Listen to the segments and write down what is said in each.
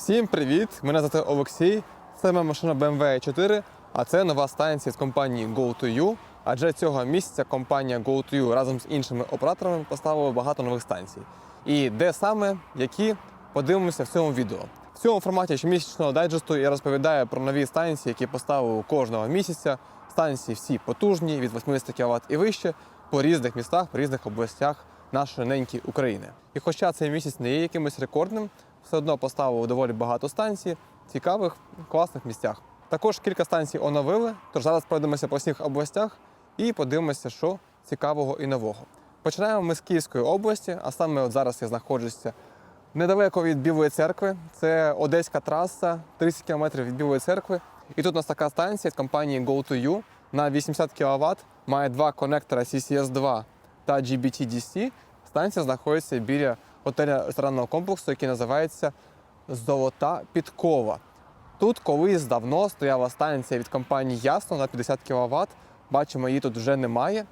Всім привіт! Мене звати Олексій. Це моя машина BMW 4, а це нова станція з компанії Go2U. Адже цього місяця компанія Go2U разом з іншими операторами поставила багато нових станцій. І де саме, які подивимося в цьому відео. В цьому форматі щомісячного дайджесту я розповідаю про нові станції, які поставили кожного місяця. Станції всі потужні від 80 кВт і вище по різних містах, по різних областях нашої неньки України. І хоча цей місяць не є якимось рекордним, все одно поставили доволі багато станцій, цікавих, класних місцях. Також кілька станцій оновили, тож зараз пройдемося по всіх областях і подивимося, що цікавого і нового. Починаємо ми з Київської області, а саме от зараз я знаходжуся недалеко від Білої церкви. Це Одеська траса, 30 км від Білої церкви. І тут у нас така станція з компанії Go2U на 80 кВт, має два конектора CCS2 та GBT-DC. Станція знаходиться біля готеля ресторанного комплексу, який називається Золота Підкова. Тут колись давно стояла станція від компанії Ясно на 50 кВт. Бачимо, її тут вже немає. Е,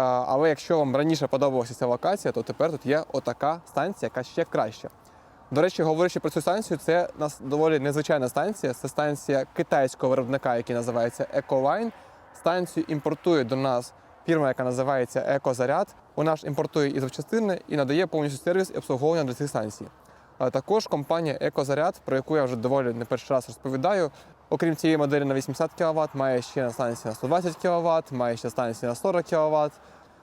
Але якщо вам раніше подобалася ця локація, то тепер тут є отака станція, яка ще краща. До речі, говорячи про цю станцію, це нас доволі незвичайна станція. Це станція китайського виробника, який називається Ecoline. Станцію імпортує до нас фірма, яка називається Екозаряд. Вона ж імпортує і запчастини і надає повністю сервіс і обслуговування для цих станцій. А також компанія Екозаряд, про яку я вже доволі не перший раз розповідаю. Окрім цієї моделі на 80 кВт, має ще станції на 120 кВт, має ще станції на 40 кВт,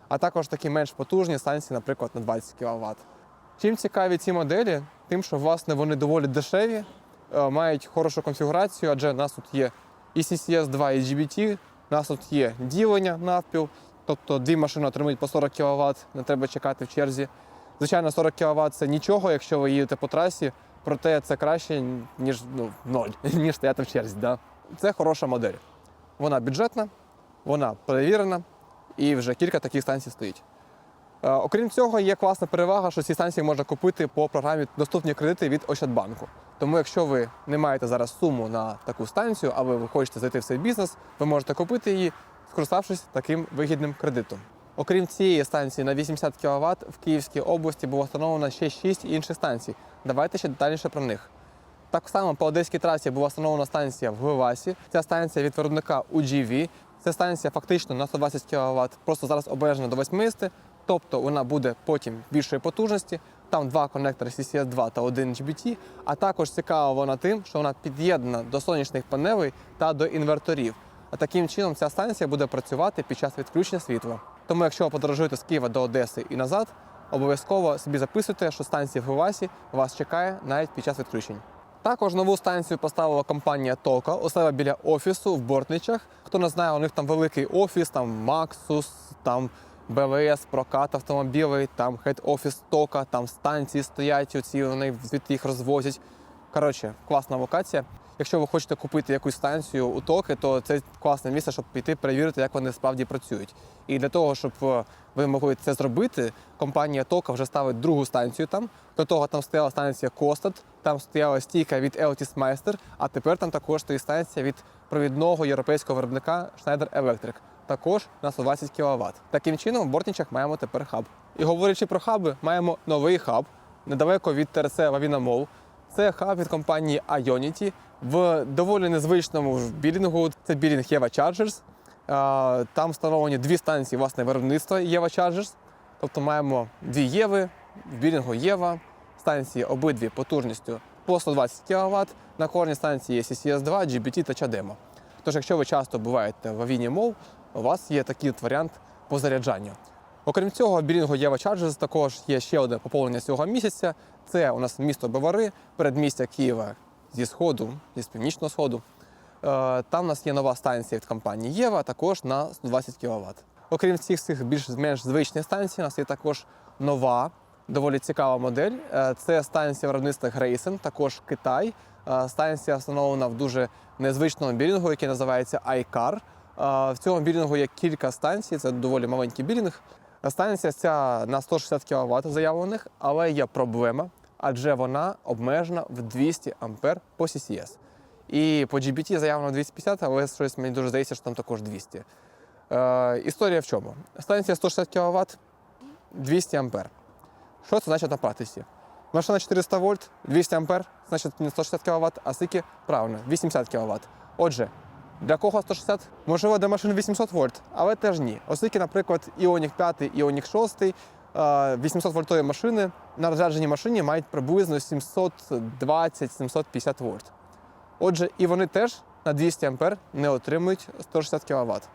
а також такі менш потужні станції, наприклад, на 20 кВт. Чим цікаві ці моделі? Тим, що власне вони доволі дешеві, е, мають хорошу конфігурацію, адже у нас тут є і CCS 2, і GBT, у нас тут є ділення навпіл, тобто дві машини отримують по 40 кВт, не треба чекати в черзі. Звичайно, 40 кВт це нічого, якщо ви їдете по трасі, проте це краще, ніж ну, ноль, ніж стояти в черзі. Да? Це хороша модель. Вона бюджетна, вона перевірена і вже кілька таких станцій стоїть. Е, Окрім цього, є класна перевага, що ці станції можна купити по програмі доступні кредити від Ощадбанку. Тому, якщо ви не маєте зараз суму на таку станцію, але ви хочете зайти в цей бізнес, ви можете купити її, скориставшись таким вигідним кредитом. Окрім цієї станції на 80 кВт, в Київській області було встановлено ще 6 інших станцій. Давайте ще детальніше про них. Так само по Одеській трасі була встановлена станція в Гливасі. Ця станція від виробника UGV. Це станція фактично на 120 кВт, просто зараз обмежена до 80, тобто вона буде потім більшої потужності. Там два конектори CCS2 та один GBT, а також цікава вона тим, що вона під'єднана до сонячних панелей та до інверторів. А таким чином ця станція буде працювати під час відключення світла. Тому, якщо ви подорожуєте з Києва до Одеси і назад, обов'язково собі записуйте, що станція в Гливасі вас чекає навіть під час відключень. Також нову станцію поставила компанія Тока у себе біля офісу в Бортничах. Хто не знає, у них там великий офіс, там Maxus, там БВС, прокат автомобілей, там хед-офіс Тока, там станції стоять, оці вони звідти їх розвозять. Коротше, класна локація. Якщо ви хочете купити якусь станцію у Токи, то це класне місце, щоб піти перевірити, як вони справді працюють. І для того, щоб е, ви могли це зробити, компанія Тока вже ставить другу станцію там. До того там стояла станція Костат, там стояла стійка від Eltis Meister, а тепер там також стоїть станція від провідного європейського виробника Schneider Electric, також на 120 кВт. Таким чином, в Бортничах маємо тепер хаб. І говорячи про хаби, маємо новий хаб недалеко від ТРЦ Лавіна Мол. Це хаб від компанії Ionity в доволі незвичному білінгу. Це білінг Єва Chargers. Там встановлені дві станції власне виробництва Єва Chargers. Тобто маємо дві Єви, в білінгу Єва, станції обидві потужністю по 120 кВт. На кожній станції є CCS2, GBT та CHAdeMO. Тож, якщо ви часто буваєте в Авіні Мол, у вас є такий варіант по заряджанню. Окрім цього, білінгу Єва Chargers також є ще одне поповнення цього місяця. Це у нас місто Бавари, передмістя Києва зі сходу, зі північного сходу. Е, Там у нас є нова станція від компанії Єва, також на 120 кВт. Окрім цих цих більш-менш звичних станцій, у нас є також нова, доволі цікава модель. Е, Це станція виробництва Grayson, також Китай. Е, Станція встановлена в дуже незвичному білінгу, який називається iCar. В цьому білінгу є кілька станцій, це доволі маленький білінг. Станція ця на 160 кВт заявлених, але є проблема, адже вона обмежена в 200 А по CCS. І по GBT заявлено 250, але щось мені дуже здається, що там також 200. Е, історія в чому? Станція 160 кВт, 200 А. Що це значить на практиці? Машина 400 вольт, 200 ампер, значить не 160 кВт, а скільки? Правильно, 80 кВт. Отже, для кого 160? Можливо, для машин 800 вольт, але теж ні. Оскільки, наприклад, Іонік 5, Іонік 6, 800 вольтові машини на розрядженій машині мають приблизно 720-750 вольт. Отже, і вони теж на 200 ампер не отримують 160 кВт.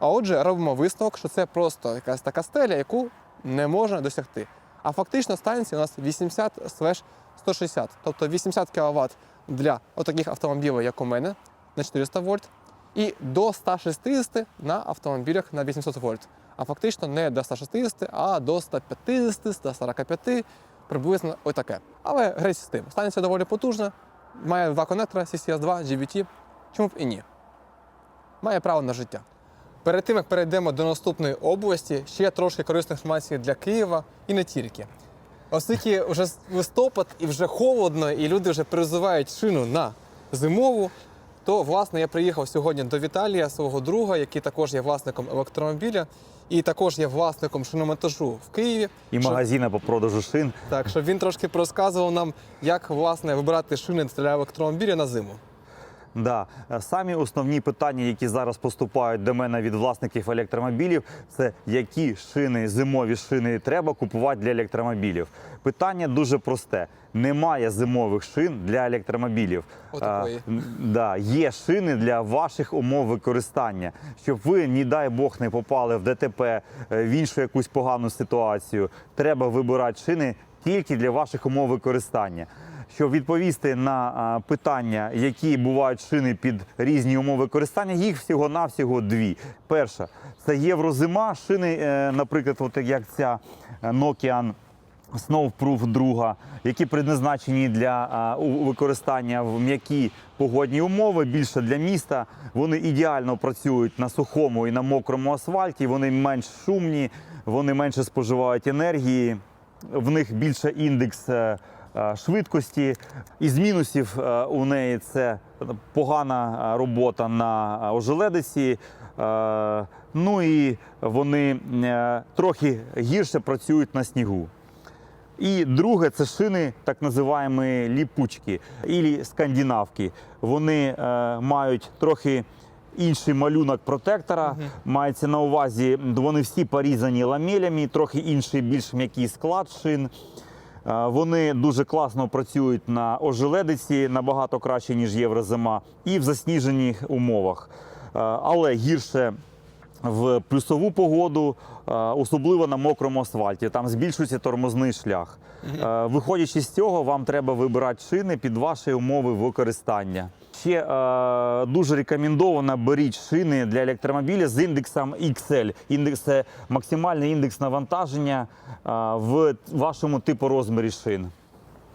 А отже, робимо висновок, що це просто якась така стеля, яку не можна досягти. А фактично станція у нас 80-160, тобто 80 кВт для отаких автомобілів, як у мене, на 400 вольт, і до 160 на автомобілях на 800 вольт. А фактично не до 160, а до 150, 145, приблизно отаке. Але грець з тим. Станція доволі потужна, має два конектора CCS2, GBT. Чому б і ні? Має право на життя. Перед тим, як перейдемо до наступної області, ще трошки корисної інформації для Києва і не тільки. Оскільки вже листопад і вже холодно, і люди вже призивають шину на зимову, то власне я приїхав сьогодні до Віталія, свого друга, який також є власником електромобіля, і також є власником шиномонтажу в Києві. І Щоб- магазина по продажу шин. Так, щоб він трошки розказував нам, як власне вибирати шини для електромобіля на зиму. Да. Е, Самі основні питання, які зараз поступають до мене від власників електромобілів, це які шини, зимові шини треба купувати для електромобілів. Питання дуже просте: немає зимових шин для електромобілів. Отакої. Е, м, да, є шини для ваших умов використання, щоб ви, ні дай Бог, не попали в ДТП, е, в іншу якусь погану ситуацію. Треба вибирати шини тільки для ваших умов використання. Щоб відповісти на питання, які бувають шини під різні умови використання, їх всього-навсього дві. Перша це єврозима, шини, е, наприклад, от як ця е, Nokian Snowproof друга, які предназначені для використання в м'які погодні умови, більше для міста. Вони ідеально працюють на сухому і на мокрому асфальті. Вони менш шумні, вони менше споживають енергії. В них більше індекс е, швидкості. Із мінусів е, у неї це погана е, робота на е, ожеледиці. Е, Ну і вони е, трохи гірше працюють на снігу. І друге це шини, так називаємо ліпучки і скандинавки. Вони е, мають трохи інший малюнок протектора. Мається на увазі, вони всі порізані ламелями, трохи інший, більш м'який склад шин. Е, Вони дуже класно працюють на ожеледиці, набагато краще, ніж єврозима, і в засніжених умовах. Е, Але гірше в плюсову погоду, е, особливо на мокрому асфальті. Там збільшується тормозний шлях. Е, Виходячи з цього, вам треба вибирати шини під ваші умови використання. Ще е, дуже рекомендовано беріть шини для електромобіля з індексом XL. Індекс це максимальний індекс навантаження е, в вашому типу розмірі шин.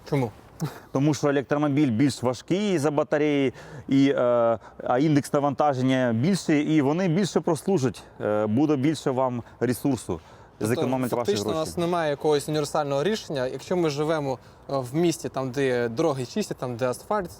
Чому? Тому що електромобіль більш важкий за батареї, і, е, а індекс навантаження більший, і вони більше прослужать. Е, буде більше вам ресурсу. Зекономити ваші Тобто фактично у гроші. нас немає якогось універсального рішення. Якщо ми живемо е, в місті, там де дороги чисті, там де асфальт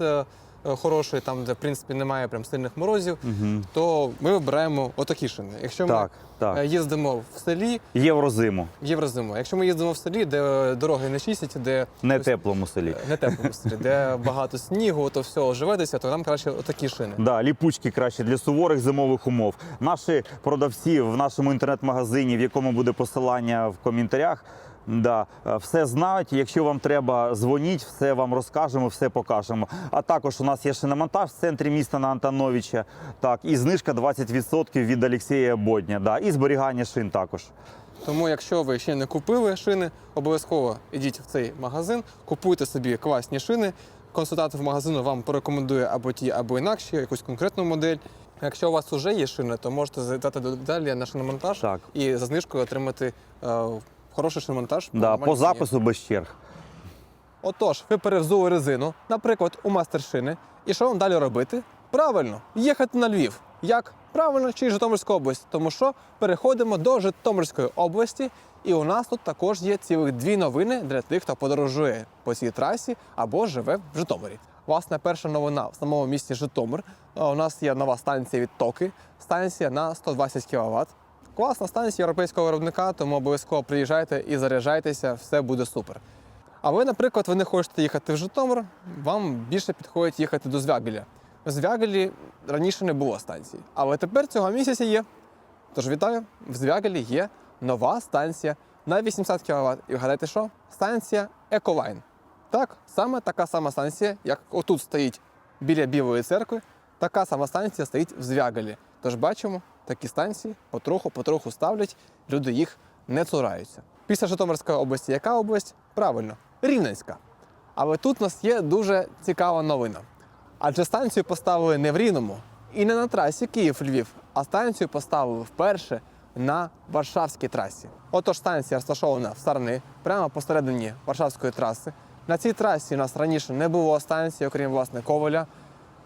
е, е, хороший, там де в принципі немає прям сильних морозів, Мгм. то ми вибираємо отакі шини. Якщо Так, ми так. е, їздимо в селі, Єврозиму, єврозиму. Якщо ми їздимо в селі, де е, дороги не чистять, де не теплому селі. не теплому селі, де багато снігу, то все живетеся, то нам краще отакі шини. Да, ліпучки краще для суворих зимових умов. Наші продавці в нашому інтернет-магазині, в якому буде посилання в коментарях. Да, е, все знають. Якщо вам треба, дзвоніть, все вам розкажемо, все покажемо. А також у нас є шиномонтаж в центрі міста на Антоновича. Так, і знижка 20% від Олексія Бодня. Да, і зберігання шин також. Тому, якщо ви ще не купили шини, обов'язково йдіть в цей магазин, купуйте собі класні шини. Консультант в магазину вам порекомендує або ті, або інакші, якусь конкретну модель. Якщо у вас вже є шини, то можете задати Віталія на шиномонтаж Так. і за знижкою отримати е, хороший шиномонтаж. Да, по запису без черг. Отож, ви перевзули резину, наприклад, у мастершини. І що вам далі робити? Правильно, їхати на Львів. Як? Правильно, через Житомирську область. Тому що переходимо до Житомирської області, і у нас тут також є цілих дві новини для тих, хто подорожує по цій трасі або живе в Житомирі. Власне, перша новина в самому місті Житомир. У нас є нова станція від Токи, станція на 120 кВт. Класна станція європейського виробника, тому обов'язково приїжджайте і заряджайтеся, все буде супер. А ви, наприклад, ви не хочете їхати в Житомир, вам більше підходить їхати до Звягеля. В Звягелі раніше не було станції, але тепер цього місяця є. Тож вітаю, в Звягелі є нова станція на 80 кВт. І вгадайте що? Станція Еколайн. Так, саме така сама станція, як отут стоїть біля Білої церкви, така сама станція стоїть в Звягелі. Тож бачимо, такі станції потроху-потроху ставлять, люди їх не цураються. Після Житомирської області, яка область? Правильно, Рівненська. Але тут у нас є дуже цікава новина. Адже станцію поставили не в Рівному і не на трасі Київ-Львів, а станцію поставили вперше на Варшавській трасі. Отож, станція розташована в Сарни, прямо посередині Варшавської траси. На цій трасі у нас раніше не було станції, окрім власне Коваля.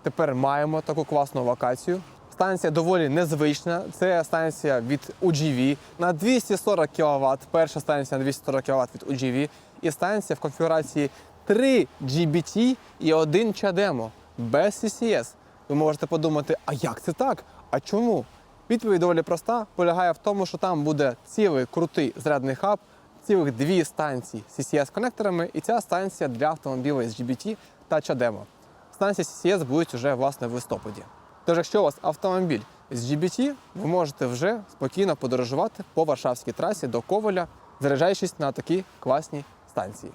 Тепер маємо таку класну локацію. Станція доволі незвична. Це станція від UGV на 240 кВт. Перша станція на 240 кВт від UGV. І станція в конфігурації 3 GBT і 1 CHAdeMO без CCS. Ви можете подумати, а як це так? А чому? Відповідь доволі проста, полягає в тому, що там буде цілий крутий зарядний хаб, цілих дві станції з CCS-конекторами, і ця станція для автомобілів з GBT та CHAdeMO. Станції CCS будуть вже власне в листопаді. Тож, якщо у вас автомобіль з GBT, ви можете вже спокійно подорожувати по Варшавській трасі до Коваля, заряджаючись на такі класні станції.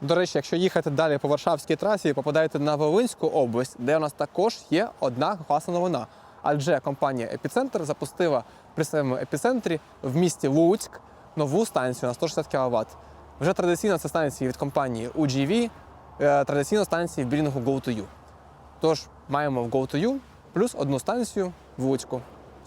До речі, якщо їхати далі по Варшавській трасі, попадаєте на Волинську область, де у нас також є одна класна новина. Адже компанія Епіцентр запустила при своєму епіцентрі в місті Луцьк нову станцію на 160 кВт. Вже традиційно це станції від компанії UGV, е, традиційно станції в білінгу Go2U. Тож маємо в Go2U плюс одну станцію в Луцьку.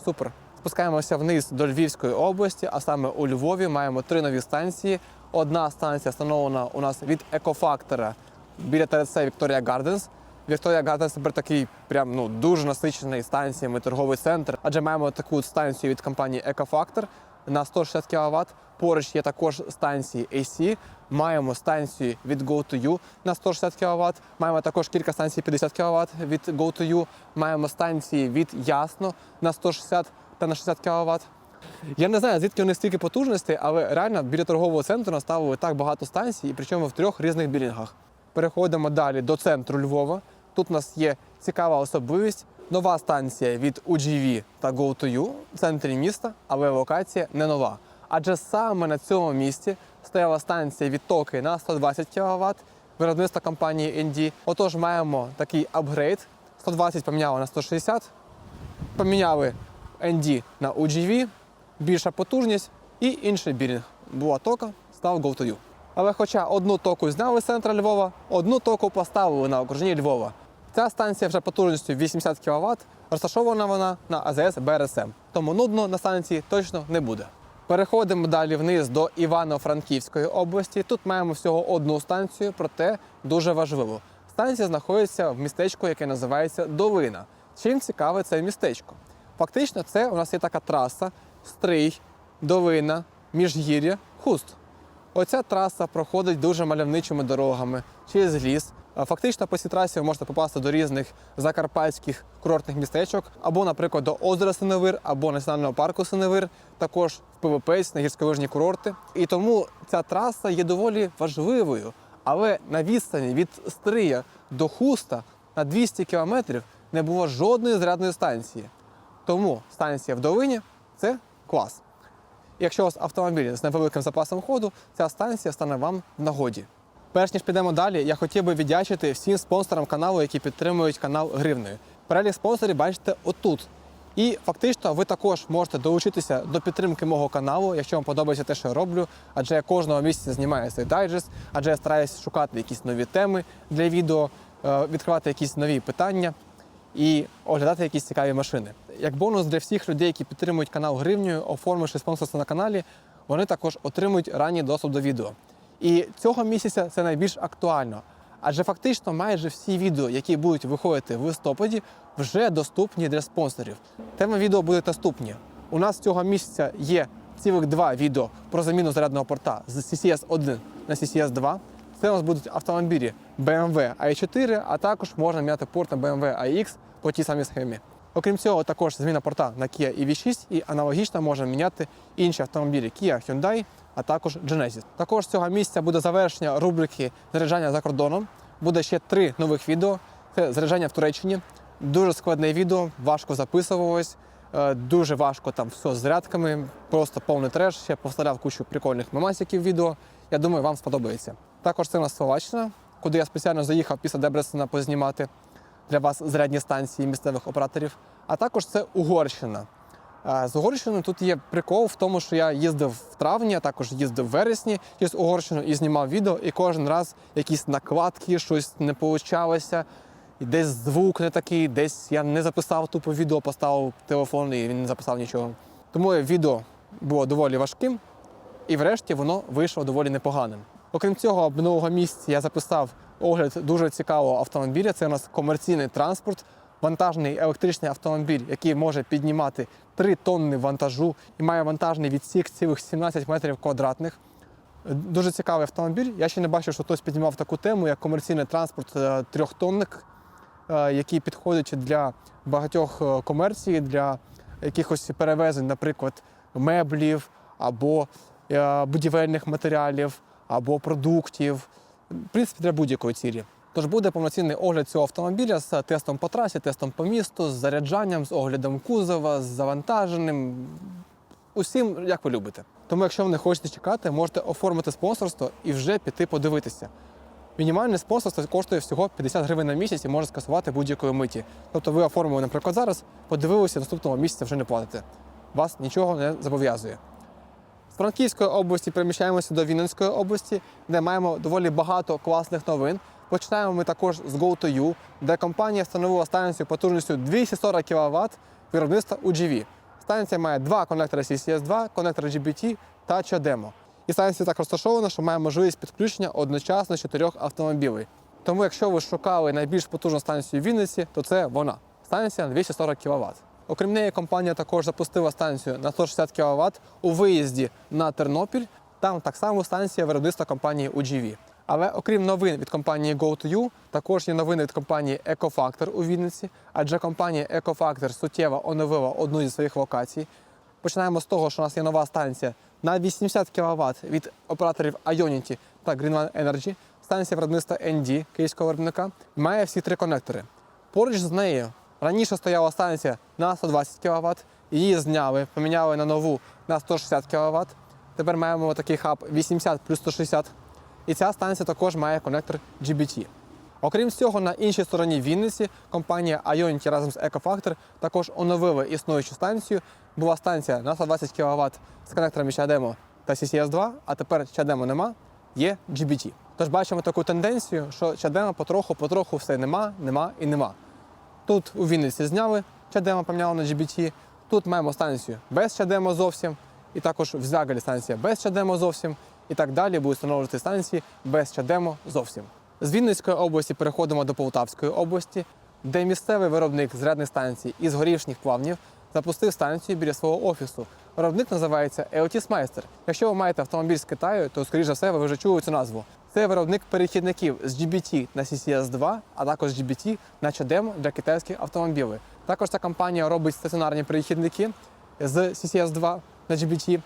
Супер. Спускаємося вниз до Львівської області, а саме у Львові маємо три нові станції. Одна станція встановлена у нас від екофактора біля ТРЦ Вікторія Гарденс. Вікторія Гарденс тепер такий прям ну дуже насичений станціями торговий центр. Адже маємо таку станцію від компанії Екофактор на 160 кВт. Поруч є також станції AC. Маємо станцію від Go2U на 160 кВт. Маємо також кілька станцій 50 кВт від Go2U. Маємо станції від Ясно на 160 та на 60 кВт. Я не знаю, звідки вони стільки потужностей, але реально біля торгового центру наставили так багато станцій, і причому в трьох різних білінгах. Переходимо далі до центру Львова. Тут у нас є цікава особливість. Нова станція від UGV та Go2U в центрі міста, але локація не нова. Адже саме на цьому місці стояла станція від Токи на 120 кВт виробництва компанії ND. Отож, маємо такий апгрейд. 120 поміняли на 160, поміняли ND на UGV, більша потужність і інший бірінг. Була тока, став Go2U. Але хоча одну току зняли з центра Львова, одну току поставили на окружній Львова. Ця станція вже потужністю 80 кВт, розташована вона на АЗС БРСМ. Тому нудно на станції точно не буде. Переходимо далі вниз до Івано-Франківської області. Тут маємо всього одну станцію, проте дуже важливо. Станція знаходиться в містечку, яке називається Долина. Чим цікаве це містечко? Фактично, це у нас є така траса Стрий, Долина, Міжгір'я, Хуст. Оця траса проходить дуже мальовничими дорогами через ліс. А Фактично по цій трасі ви можете попасти до різних закарпатських курортних містечок, або, наприклад, до озера Синевир, або національного парку Синевир, також в Пивопець на гірськолижні курорти. І тому ця траса є доволі важливою. Але на відстані від Стрия до Хуста на 200 кілометрів не було жодної зарядної станції. Тому станція в долині це клас. Якщо у вас автомобіль з невеликим запасом ходу, ця станція стане вам в нагоді. Перш ніж підемо далі, я хотів би віддячити всім спонсорам каналу, які підтримують канал гривнею. Перелік спонсорів бачите отут. І фактично ви також можете долучитися до підтримки мого каналу, якщо вам подобається те, що я роблю. Адже я кожного місяця знімаю цей дайджест, адже я стараюся шукати якісь нові теми для відео, е, відкривати якісь нові питання і оглядати якісь цікаві машини. Як бонус для всіх людей, які підтримують канал гривнею, оформивши спонсорство на каналі, вони також отримують ранній доступ до відео. І цього місяця це найбільш актуально. Адже фактично майже всі відео, які будуть виходити в листопаді, вже доступні для спонсорів. Теми відео будуть наступні. У нас цього місяця є цілих два відео про заміну зарядного порта з CCS 1 на CCS 2. Це у нас будуть автомобілі BMW i4, а також можна міняти порт на BMW iX по тій самій схемі. Окрім цього, також зміна порта на Kia EV6 і аналогічно можна міняти інші автомобілі Kia, Hyundai, а також Genesis. Також цього місця буде завершення рубрики заряджання за кордоном. Буде ще три нових відео. Це заряджання в Туреччині. Дуже складне відео, важко записувалось, е, дуже важко там все з зарядками, просто повний треш. Ще повставляв кучу прикольних мемасиків відео. Я думаю, вам сподобається. Також це у нас Словаччина, куди я спеціально заїхав після Дебресена познімати для вас зарядні станції місцевих операторів. А також це Угорщина. З Угорщини тут є прикол в тому, що я їздив в травні, а також їздив в вересні через Угорщину і знімав відео, і кожен раз якісь накладки, щось не получалося, і десь звук не такий, десь я не записав тупо відео, поставив телефон і він не записав нічого. Тому відео було доволі важким, і врешті воно вийшло доволі непоганим. Окрім цього, минулого місяця я записав огляд дуже цікавого автомобіля. Це у нас комерційний транспорт, вантажний електричний автомобіль, який може піднімати 3 тонни вантажу і має вантажний відсік цілих 17 метрів квадратних. Дуже цікавий автомобіль. Я ще не бачив, що хтось піднімав таку тему, як комерційний транспорт е, трьохтонник, е, який підходить для багатьох е, комерцій, для якихось перевезень, наприклад, меблів або будівельних матеріалів, або продуктів, в принципі, для будь-якої цілі. Тож буде повноцінний огляд цього автомобіля з тестом по трасі, тестом по місту, з заряджанням, з оглядом кузова, з завантаженим, усім, як ви любите. Тому, якщо ви не хочете чекати, можете оформити спонсорство і вже піти подивитися. Мінімальне спонсорство коштує всього 50 гривень на місяць і може скасувати будь-якої миті. Тобто ви оформили, наприклад, зараз, подивилися, наступного місяця вже не платите. Вас нічого не зобов'язує. З Франківської області переміщаємося до Вінницької області, де маємо доволі багато класних новин. Починаємо ми також з Go2U, де компанія встановила станцію потужністю 240 кВт виробництва UGV. Станція має два конектори CCS2, конектор GBT та CHAdeMO. І станція так розташована, що має можливість підключення одночасно чотирьох автомобілів. Тому, якщо ви шукали найбільш потужну станцію в Вінниці, то це вона. Станція на 240 кВт. Окрім неї, компанія також запустила станцію на 160 кВт у виїзді на Тернопіль. Там так само станція виробництва компанії UGV. Але окрім новин від компанії Go2U, також є новини від компанії EcoFactor у Вінниці, адже компанія EcoFactor суттєво оновила одну зі своїх локацій. Починаємо з того, що у нас є нова станція на 80 кВт від операторів Ionity та Greenland Energy. Станція виробництва ND київського виробника має всі три конектори. Поруч з нею раніше стояла станція на 120 кВт, її зняли, поміняли на нову на 160 кВт. Тепер маємо такий хаб 80 плюс 160. І ця станція також має конектор GBT. Окрім цього, на іншій стороні Вінниці компанія Ionity разом з EcoFactor також оновили існуючу станцію. Була станція на 120 кВт з конекторами CHAdeMO та CCS2, а тепер CHAdeMO нема, є GBT. Тож бачимо таку тенденцію, що CHAdeMO потроху-потроху все нема, нема і нема. Тут у Вінниці зняли CHAdeMO, поміняли на GBT. Тут маємо станцію без CHAdeMO зовсім, і також в станція без CHAdeMO зовсім. І так далі будуть встановлювати станції без CHAdeMO зовсім. З Вінницької області переходимо до Полтавської області, де місцевий виробник зрядних станцій із горішніх плавнів запустив станцію біля свого офісу. Виробник називається Meister. Якщо ви маєте автомобіль з Китаю, то скоріш за все ви вже чули цю назву. Це виробник перехідників з GBT на CCS2, а також GBT на CHAdeMO для китайських автомобілів. Також ця компанія робить стаціонарні перехідники з CCS2 на GBT,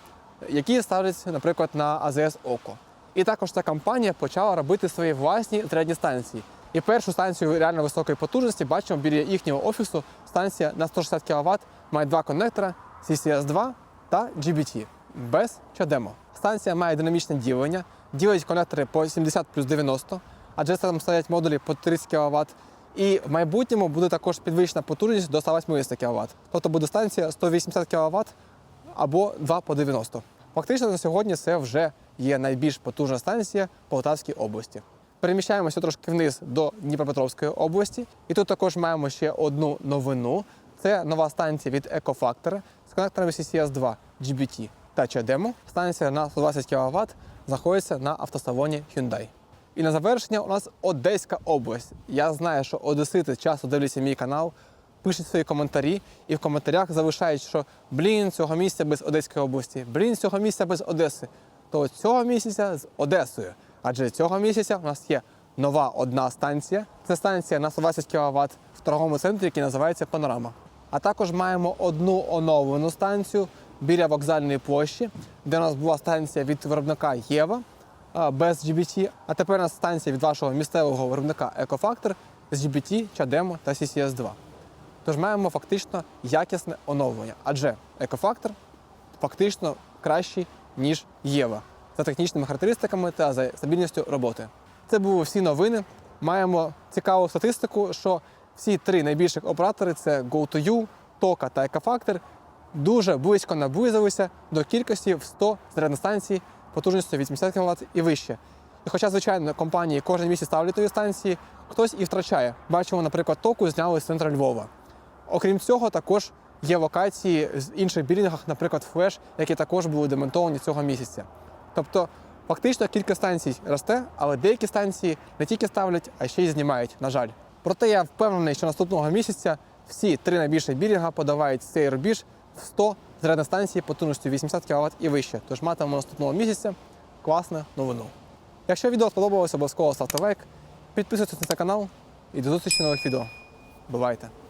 які ставляться, наприклад, на AZS Око. І також ця компанія почала робити свої власні зарядні станції. І першу станцію реально високої потужності бачимо біля їхнього офісу. Станція на 160 кВт має два коннектора CCS2 та GBT без CHAdeMO. Станція має динамічне ділення, ділить конектори по 70 плюс 90, адже там стоять модулі по 30 кВт. І в майбутньому буде також підвищена потужність до 180 кВт. Тобто буде станція 180 кВт або 2 по 90. Фактично на сьогодні це вже є найбільш потужна станція Полтавській області. Переміщаємося трошки вниз до Дніпропетровської області, і тут також маємо ще одну новину. Це нова станція від EcoFactor з конекторами CCS2 GBT та CHAdeMO. Станція на 120 кВт знаходиться на автосалоні Hyundai. І на завершення у нас Одеська область. Я знаю, що одесити часто дивляться мій канал, пишуть свої коментарі і в коментарях залишають, що блін, цього місця без Одеської області, блін, цього місця без Одеси. То цього місяця з Одесою. Адже цього місяця у нас є нова одна станція. Це станція на 120 кВт в торговому центрі, який називається Панорама. А також маємо одну оновлену станцію біля вокзальної площі, де у нас була станція від виробника Єва без GBT, а тепер у нас станція від вашого місцевого виробника Екофактор з GBT, Чадемо та CCS2. Тож маємо фактично якісне оновлення, адже екофактор фактично кращий, ніж Єва за технічними характеристиками та за стабільністю роботи. Це були всі новини. Маємо цікаву статистику, що всі три найбільших оператори це GoToYou, Тока та Екофактор дуже близько наблизилися до кількості в 100 зарядних потужністю 80 кВт і вище. І хоча, звичайно, компанії кожен місяць ставлять нові станції, хтось і втрачає. Бачимо, наприклад, току зняли з центра Львова. Окрім цього, також є локації з інших білінгах, наприклад, флеш, які також були демонтовані цього місяця. Тобто, фактично кількість станцій росте, але деякі станції не тільки ставлять, а ще й знімають, на жаль. Проте я впевнений, що наступного місяця всі три найбільших білінга подавають цей рубіж в 100 зарядних станцій потужністю 80 кВт і вище. Тож матимемо наступного місяця класну новину. Якщо відео сподобалося, обов'язково ставте лайк, підписуйтесь на цей канал і до зустрічі нових відео. Бувайте!